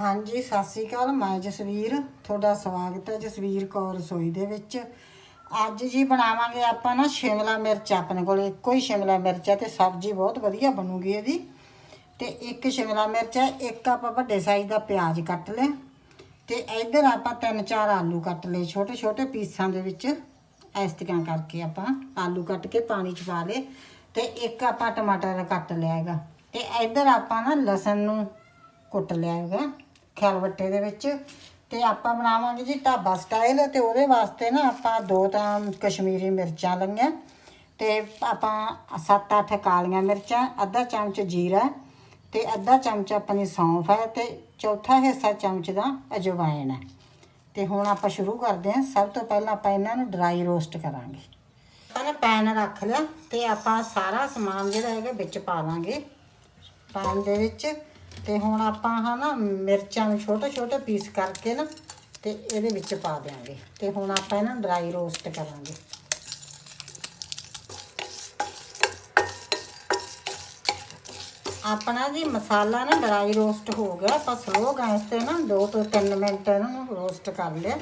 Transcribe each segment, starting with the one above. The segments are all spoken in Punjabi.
ਹਾਂਜੀ, ਸਤਿ ਸ੍ਰੀ ਅਕਾਲ। ਮੈਂ ਜਸਵੀਰ। ਤੁਹਾਡਾ ਸਵਾਗਤ ਹੈ ਜਸਵੀਰ ਕੌਰ ਰਸੋਈ ਦੇ ਵਿੱਚ। ਅੱਜ ਜੀ ਬਣਾਵਾਂਗੇ ਆਪਾਂ ਨਾ ਸ਼ਿਮਲਾ ਮਿਰਚ ਆਪਣੇ ਕੋਲ। ਇੱਕੋ ਹੀ ਸ਼ਿਮਲਾ ਮਿਰਚ ਹੈ ਤੇ ਸਬਜ਼ੀ ਬਹੁਤ ਵਧੀਆ ਬਣੂਗੀ ਇਹਦੀ। ਤੇ ਇੱਕ ਸ਼ਿਮਲਾ ਮਿਰਚ ਹੈ, ਇੱਕ ਆਪਾਂ ਵੱਡੇ ਸਾਈਜ਼ ਦਾ ਪਿਆਜ਼ ਕੱਟ ਲਿਆ। ਤੇ ਇੱਧਰ ਆਪਾਂ ਤਿੰਨ ਚਾਰ ਆਲੂ ਕੱਟ ਲਏ ਛੋਟੇ ਛੋਟੇ ਪੀਸਾਂ ਦੇ ਵਿੱਚ। ਇਸ ਤਰ੍ਹਾਂ ਕਰਕੇ ਆਪਾਂ ਆਲੂ ਕੱਟ ਕੇ ਪਾਣੀ ਚ ਪਾ ਲਏ। ਤੇ ਇੱਕ ਆਪਾਂ ਟਮਾਟਰ ਕੱਟ ਲਿਆ ਹੈਗਾ। ਤੇ ਇੱਧਰ ਆਪਾਂ ਨਾ ਲਸਣ ਨੂੰ ਕੁੱਟ ਲਿਆ ਹੈਗਾ ਖਲਵੱਟੇ ਦੇ ਵਿੱਚ। ਤੇ ਆਪਾਂ ਬਣਾਵਾਂਗੇ ਜੀ ਢਾਬਾ ਸਟਾਈਲ ਤੇ ਉਹਦੇ ਵਾਸਤੇ ਨਾ ਆਪਾਂ ਦੋ ਤਾਂ ਕਸ਼ਮੀਰੀ ਮਿਰਚਾਂ ਲਈਆਂ। ਤੇ ਆਪਾਂ 7-8 ਕਾਲੀਆਂ ਮਿਰਚਾਂ, ਅੱਧਾ ਚਮਚ ਜੀਰਾ ਤੇ ਅੱਧਾ ਚਮਚ ਆਪਣੀ ਸੌਂਫ ਹੈ ਤੇ ਚੌਥਾ ਹਿੱਸਾ ਚਮਚ ਦਾ ਅਜਵਾਇਣ ਹੈ। ਤੇ ਹੁਣ ਆਪਾਂ ਸ਼ੁਰੂ ਕਰਦੇ ਹਾਂ। ਸਭ ਤੋਂ ਪਹਿਲਾਂ ਆਪਾਂ ਇਹਨਾਂ ਨੂੰ ਡਰਾਈ ਰੋਸਟ ਕਰਾਂਗੇ। ਆਪਾਂ ਨੇ ਪੈਨ ਰੱਖ ਲਿਆ ਤੇ ਆਪਾਂ ਸਾਰਾ ਸਮਾਨ ਜਿਹੜਾ ਹੈਗਾ ਵਿੱਚ ਪਾ ਲਾਂਗੇ ਪੈਨ ਦੇ ਵਿੱਚ ਤੇ ਹੁਣ ਆਪਾਂ ਹਨਾ ਮਿਰਚਾਂ ਨੂੰ ਛੋਟੇ ਛੋਟੇ ਪੀਸ ਕਰਕੇ ਨਾ ਤੇ ਇਹਦੇ ਵਿੱਚ ਪਾ ਦਿਆਂਗੇ। ਤੇ ਹੁਣ ਆਪਾਂ ਇਹਨਾਂ ਡਰਾਈ ਰੋਸਟ ਕਰਾਂਗੇ। ਆਪਣਾ ਜੀ ਮਸਾਲਾ ਨਾ ਡਰਾਈ ਰੋਸਟ ਹੋ ਗਿਆ। ਆਪਾਂ ਸਲੋ ਗੈਸ ਤੇ ਨਾ 2 ਤੋਂ 3 ਮਿੰਟ ਇਹਨੂੰ ਰੋਸਟ ਕਰ ਲਿਆ।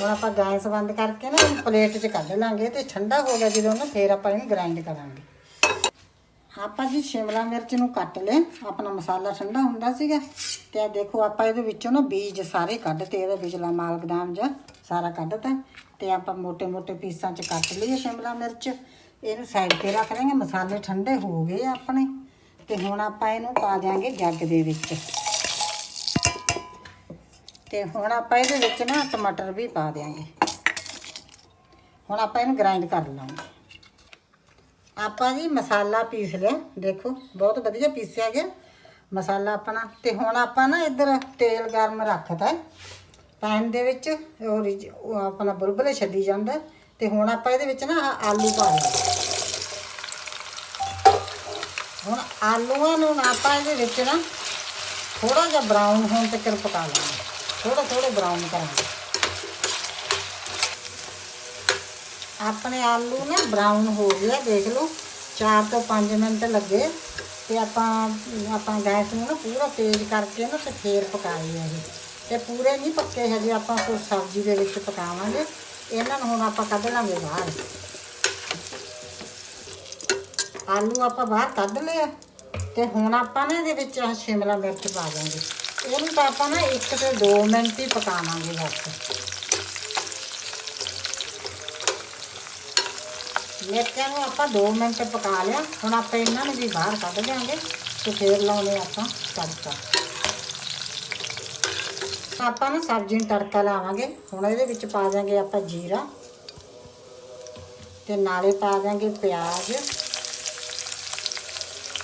ਹੁਣ ਆਪਾਂ ਗੈਸ ਬੰਦ ਕਰਕੇ ਨਾ ਪਲੇਟ 'ਚ ਕੱਢ ਲਾਂਗੇ ਤੇ ਠੰਡਾ ਹੋ ਗਿਆ ਜਦੋਂ ਨਾ, ਫੇਰ ਆਪਾਂ ਇਹਨੂੰ ਗ੍ਰਾਈਂਡ ਕਰਾਂਗੇ। ਆਪਾਂ ਜੀ ਸ਼ਿਮਲਾ ਮਿਰਚ ਨੂੰ ਕੱਟ ਲੈ ਆਪਣਾ ਮਸਾਲਾ ਠੰਡਾ ਹੁੰਦਾ ਸੀਗਾ। ਤੇ ਆ ਦੇਖੋ, ਆਪਾਂ ਇਹਦੇ ਵਿੱਚੋਂ ਨਾ ਬੀਜ ਸਾਰੇ ਕੱਢ ਕੱਢਤੇ ਇਹਦਾ ਵਿਚਲਾ ਮਾਲਗਦਾਮ ਜਾਂ ਸਾਰਾ ਕੱਢ ਕੱਢਤਾ। ਤੇ ਆਪਾਂ ਮੋٹے-ਮੋٹے ਪੀਸਾਂ 'ਚ ਕੱਟ ਲਈਏ ਸ਼ਿਮਲਾ ਮਿਰਚ। ਇਹਨੂੰ ਸਾਈਡ ਤੇ ਰੱਖ ਲਾਂਗੇ, ਮਸਾਲੇ ਠੰਡੇ ਹੋ ਗਏ ਆਪਣੇ। ਤੇ ਹੁਣ ਆਪਾਂ ਇਹਨੂੰ ਪਾ ਦਿਆਂਗੇ ਜੱਗ ਦੇ ਵਿੱਚ। ਤੇ ਹੁਣ ਆਪਾਂ ਇਹਦੇ ਵਿੱਚ ਨਾ ਟਮਾਟਰ ਵੀ ਪਾ ਦਿਆਂਗੇ। ਹੁਣ ਆਪਾਂ ਇਹਨੂੰ ਗ੍ਰਾਈਂਡ ਕਰ ਲਾਂਗੇ। ਆਪਾਂ ਜੀ ਮਸਾਲਾ ਪੀਸ ਲਿਆ, ਦੇਖੋ, ਬਹੁਤ ਵਧੀਆ ਪੀਸਿਆ ਗਿਆ। ਮਸਾਲਾ ਆਪਣਾ, ਤੇ ਹੁਣ ਆਪਾਂ ਨਾ ਇੱਧਰ ਤੇਲ ਗਰਮ ਰੱਖਤਾ ਪੈਨ ਦੇ ਵਿੱਚ ਉਹ ਰਿਜ- ਉਹ ਆਪਣਾ ਬੁਲਬੁਲੇ ਛੱਡੀ ਜਾਂਦਾ ਤੇ ਹੁਣ ਆਪਾਂ ਇਹਦੇ ਵਿੱਚ ਨਾ ਆਲੂ ਪਾ ਲਏ। ਹੁਣ ਆਲੂਆਂ ਨੂੰ ਆਪਾਂ ਇਹਦੇ ਵਿੱਚ ਨਾ ਥੋੜਾ ਜਿਹਾ ਬਰਾਊਨ ਹੋਣ ਤੱਕ ਪਕਾ ਲਾਂਗੇ। ਥੋੜਾ ਥੋੜਾ ਬਰਾਊਨ ਕਰਾਂਗੇ। ਆਪਣੇ ਆਲੂ ਨਾ ਬਰਾਊਨ ਹੋ ਗਿਆ ਦੇਖ ਲਓ। 4 ਤੋਂ 5 ਮਿੰਟ ਲੱਗੇ ਤੇ ਆਪਾਂ ਆਪਾਂ ਗੈਸ ਨੂੰ ਨਾ ਪੂਰਾ ਤੇਜ਼ ਕਰਕੇ ਨਾ ਤੇ ਫੇਰ ਪਕਾਏ ਆ ਇਹ। ਤੇ ਪੂਰੇ ਨਹੀਂ ਪੱਕੇ ਹਜੇ ਆਪਾਂ ਕੋਈ ਸਬਜ਼ੀ ਦੇ ਵਿੱਚ ਪਕਾਵਾਂਗੇ। ਇਹਨਾਂ ਨੂੰ ਹੁਣ ਆਪਾਂ ਕੱਢ ਲਾਂਗੇ ਬਾਹਰ। ਆਲੂ ਆਪਾਂ ਬਾਹਰ ਕੱਢ ਲਿਆ ਤੇ ਹੁਣ ਆਪਾਂ ਨਾ ਇਹਦੇ ਵਿੱਚ ਆਹ ਸ਼ਿਮਲਾ ਮਿਰਚ ਪਾ ਦਾਂਗੇ। ਇਹਨੂੰ ਤਾਂ ਆਪਾਂ ਨਾ 1 ਤੋਂ 2 ਮਿੰਟ ਹੀ ਪਕਾਵਾਂਗੇ ਬਸ। ਮਿਰਚਾਂ ਨੂੰ ਆਪਾਂ 2 ਮਿੰਟ ਪਕਾ ਲਿਆ। ਹੁਣ ਆਪਾਂ ਇਹਨਾਂ ਨੂੰ ਵੀ ਬਾਹਰ ਕੱਢ ਦਿਆਂਗੇ ਤੇ ਫੇਰ ਲਾਉਣੇ ਆਪਾਂ ਤੜਕਾ। ਆਪਾਂ ਨਾ ਸਬਜ਼ੀ ਨੂੰ ਤੜਕਾ ਲਾਵਾਂਗੇ। ਹੁਣ ਇਹਦੇ ਵਿੱਚ ਪਾ ਦਿਆਂਗੇ ਆਪਾਂ ਜੀਰਾ ਤੇ ਨਾਲੇ ਪਾ ਦਿਆਂਗੇ ਪਿਆਜ਼।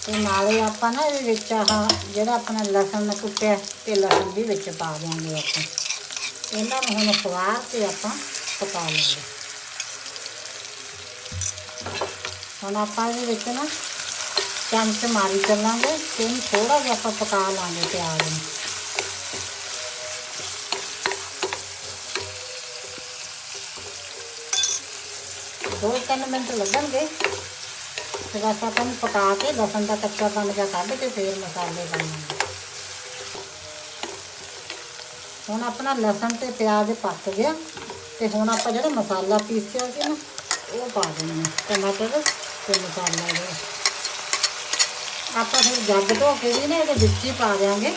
ਤੇ ਨਾਲੇ ਆਪਾਂ ਨਾ ਇਹਦੇ ਵਿੱਚ ਆਹ ਜਿਹੜਾ ਆਪਣਾ ਲਸਣ ਕੁੱਟਿਆ ਤੇ ਲਸਣ ਵੀ ਵਿੱਚ ਪਾ ਦਿਆਂਗੇ ਆਪਾਂ। ਇਹਨਾਂ ਨੂੰ ਹੁਣ ਸਵਾਰ ਤੇ ਆਪਾਂ ਪਕਾ ਲਾਂਗੇ। ਹੁਣ ਆਪਾਂ ਇਹਦੇ ਵਿੱਚ ਨਾ ਚਮਚ ਮਾਰੀ ਚੱਲਾਂਗੇ ਤੇ ਇਹਨੂੰ ਥੋੜਾ ਜਿਹਾ ਆਪਾਂ ਪਕਾ ਲਾਂਗੇ ਪਿਆਜ਼ ਨੂੰ। ਦੋ ਤਿੰਨ ਮਿੰਟ ਲੱਗਣਗੇ ਤੇ ਬਸ ਆਪਾਂ ਨੂੰ ਪਕਾ ਕੇ ਲਸਣ ਦਾ ਕੱਚਾ ਬਣ ਜਾ ਕੱਢ ਕੇ ਫੇਰ ਮਸਾਲੇ ਪਾਵਾਂਗੇ। ਹੁਣ ਆਪਣਾ ਲਸਣ ਤੇ ਪਿਆਜ਼ ਪੱਕ ਗਿਆ ਤੇ ਹੁਣ ਆਪਾਂ ਜਿਹੜਾ ਮਸਾਲਾ ਪੀਸਿਆ ਸੀ ਨਾ, ਉਹ ਪਾ ਦੇਣਾ। ਟਮਾਟਰ ਤੇ ਮਸਾਲਾ ਜਿਹੜਾ ਆਪਾਂ ਫਿਰ ਜੱਗ ਧੋ ਕੇ ਵੀ ਨਾ ਇਹਦੇ ਵਿੱਚ ਹੀ ਪਾ ਦਿਆਂਗੇ।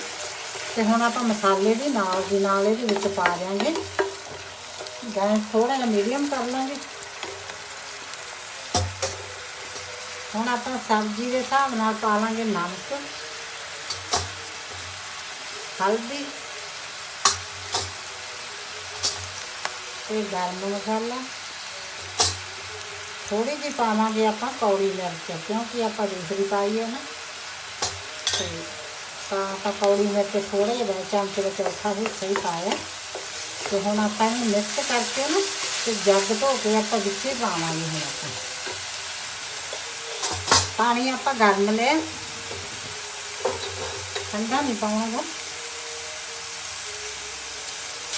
ਤੇ ਹੁਣ ਆਪਾਂ ਮਸਾਲੇ ਵੀ ਨਾਲ ਦੀ ਨਾਲ ਇਹਦੇ ਵਿੱਚ ਪਾ ਦਿਆਂਗੇ। ਗੈਸ ਥੋੜਾ ਜਿਹਾ ਮੀਡੀਅਮ ਕਰ ਲਾਂਗੇ। ਹੁਣ ਆਪਾਂ ਸਬਜ਼ੀ ਦੇ ਹਿਸਾਬ ਨਾਲ ਪਾ ਲਾਂਗੇ ਨਮਕ। ਹਲਦੀ। ਤੇ ਗਰਮ ਮਸਾਲਾ। ਥੋੜੀ ਜਿਹੀ ਪਾਵਾਂਗੇ ਆਪਾਂ ਕੌੜੀ ਮਿਰਚ ਕਿਉਂਕਿ ਆਪਾਂ ਦੂਸਰੀ ਪਾਈ ਹੈ ਨਾ ਤੇ ਤਾਂ ਆਪਾਂ ਕੌੜੀ ਮਿਰਚ ਥੋੜੇ ਜਿਹੇ ਬੈ ਚਮਚ ਦੇ ਚੌਥਾ ਹਿੱਸਾ ਹੀ ਪਾਇਆ ਤੇ ਹੁਣ ਆਪਾਂ ਇਹਨੂੰ ਮਿਕਸ ਕਰਕੇ ਨਾ ਤੇ ਜੱਗ ਧੋ ਕੇ ਆਪਾਂ ਵਿੱਚ ਹੀ ਪਾਵਾਂਗੇ ਹੁਣ ਆਪਾਂ ਪਾਣੀ ਆਪਾਂ ਗਰਮ ਲਿਆ ਠੰਡਾ ਨਹੀਂ ਪਾਉਣਾ ਗਾ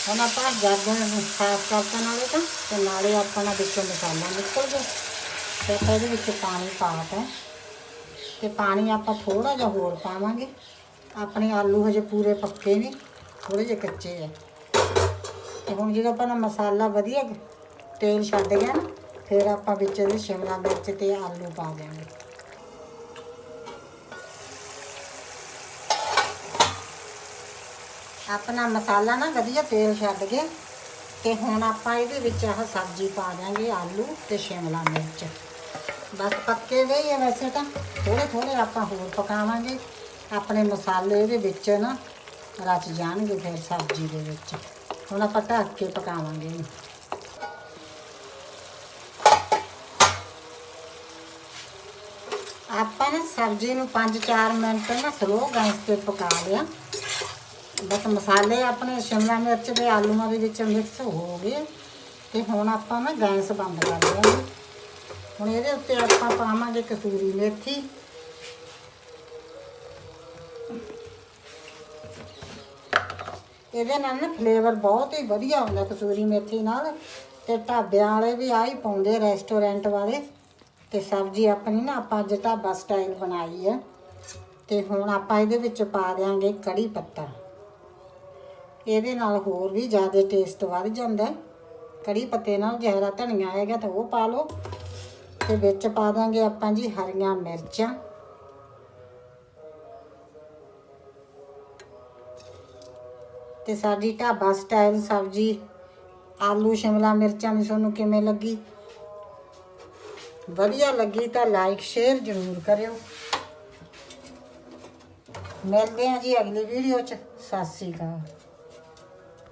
ਹੁਣ ਆਪਾਂ ਜੱਗ ਨੂੰ ਸਾਫ਼ ਕਰਤਾ ਨਾਲੇ ਤਾਂ ਤੇ ਨਾਲੇ ਆਪਣਾ ਵਿੱਚੋਂ ਮਸਾਲਾ ਨਿਕਲ ਗਿਆ ਤੇ ਆਪਾਂ ਇਹਦੇ ਵਿੱਚ ਪਾਣੀ ਪਾਤਾ ਤੇ ਪਾਣੀ ਆਪਾਂ ਥੋੜਾ ਜਿਹਾ ਹੋਰ ਪਾਵਾਂਗੇ। ਆਪਣੇ ਆਲੂ ਹਜੇ ਪੂਰੇ ਪੱਕੇ ਨਹੀਂ ਥੋੜੇ ਜਿਹੇ ਕੱਚੇ ਆ। ਤੇ ਹੁਣ ਜਦੋਂ ਆਪਾਂ ਨਾ ਮਸਾਲਾ ਵਧੀਆ ਤੇਲ ਛੱਡ ਗਿਆ ਨਾ, ਫਿਰ ਆਪਾਂ ਵਿੱਚ ਇਹਦੇ ਸ਼ਿਮਲਾ ਮਿਰਚ ਤੇ ਆਲੂ ਪਾ ਦਿਆਂਗੇ ਆਪਣਾ ਮਸਾਲਾ ਨਾ ਵਧੀਆ ਤੇਲ ਛੱਡ ਗਿਆ। ਤੇ ਹੁਣ ਆਪਾਂ ਇਹਦੇ ਵਿੱਚ ਆਹ ਸਬਜ਼ੀ ਪਾ ਦਿਆਂਗੇ, ਆਲੂ ਤੇ ਸ਼ਿਮਲਾ ਮਿਰਚ। ਬਸ ਪੱਕੇ ਗਏ ਹੀ ਆ ਵੈਸੇ ਤਾਂ? ਥੋੜੇ ਥੋੜੇ ਆਪਾਂ ਹੋਰ ਪਕਾਵਾਂਗੇ। ਆਪਣੇ ਮਸਾਲੇ ਇਹਦੇ ਵਿੱਚ ਨਾ ਰਚ ਜਾਣਗੇ ਫਿਰ ਸਬਜ਼ੀ ਦੇ ਵਿੱਚ। ਹੁਣ ਆਪਾਂ ਢੱਕ ਕੇ ਪਕਾਵਾਂਗੇ ਆਪਾਂ ਨੇ ਸਬਜ਼ੀ ਨੂੰ 5-4 ਮਿੰਟ ਨਾ ਸਲੋ ਗੈਸ ਤੇ ਪਕਾ ਲਿਆ। ਬਸ ਮਸਾਲੇ ਆਪਣੇ ਸ਼ਿਮਲਾ ਮਿਰਚ ਤੇ ਆਲੂਆਂ ਦੇ ਵਿੱਚ ਮਿਕਸ ਹੋ ਗਏ ਤੇ ਹੁਣ ਆਪਾਂ ਨਾ ਗੈਸ ਬੰਦ ਕਰ ਲਿਆ ਹੁਣ ਇਹਦੇ ਉੱਤੇ ਆਪਾਂ ਪਾਵਾਂਗੇ ਕਸੂਰੀ ਮੇਥੀ। ਇਹਦੇ ਨਾਲ ਨਾ ਫਲੇਵਰ ਬਹੁਤ ਹੀ ਵਧੀਆ ਆਉਂਦਾ ਕਸੂਰੀ ਮੇਥੀ ਨਾਲ ਤੇ ਢਾਬਿਆਂ ਵਾਲੇ ਵੀ ਆਹੀ ਪਾਉਂਦੇ ਰੈਸਟੋਰੈਂਟ ਵਾਲੇ। ਤੇ ਸਬਜ਼ੀ ਆਪਣੀ ਨਾ ਆਪਾਂ ਅੱਜ ਢਾਬਾ ਸਟਾਈਲ ਬਣਾਈ ਹੈ। ਤੇ ਹੁਣ ਆਪਾਂ ਇਹਦੇ ਵਿੱਚ ਪਾ ਦਿਆਂਗੇ ਕੜੀ ਪੱਤਾ। ਇਹਦੇ ਨਾਲ ਹੋਰ ਵੀ ਜ਼ਿਆਦਾ ਟੇਸਟ ਵੱਧ ਜਾਂਦਾ ਕੜੀ ਪੱਤੇ ਨਾਲ ਜਿਹੜਾ ਧਨੀਆ ਹੈਗਾ ਤਾਂ ਉਹ ਪਾ ਲਓ। ਤੇ ਵਿੱਚ ਪਾ ਦਾਂਗੇ ਆਪਾਂ ਜੀ ਹਰੀਆਂ ਮਿਰਚਾਂ। ਤੇ ਸਾਡੀ ਢਾਬਾ ਸਟਾਈਲ ਸਬਜ਼ੀ ਆਲੂ, ਸ਼ਿਮਲਾ ਮਿਰਚਾਂ ਵੀ ਤੁਹਾਨੂੰ ਕਿਵੇਂ ਲੱਗੀ? ਵਧੀਆ ਲੱਗੀ ਤਾਂ ਲਾਈਕ ਸ਼ੇਅਰ ਜ਼ਰੂਰ ਕਰਿਓ। ਮਿਲਦੇ ਹਾਂ ਜੀ ਅਗਲੀ ਵੀਡੀਓ 'ਚ। ਸਤਿ ਸ੍ਰੀ ਅਕਾਲ।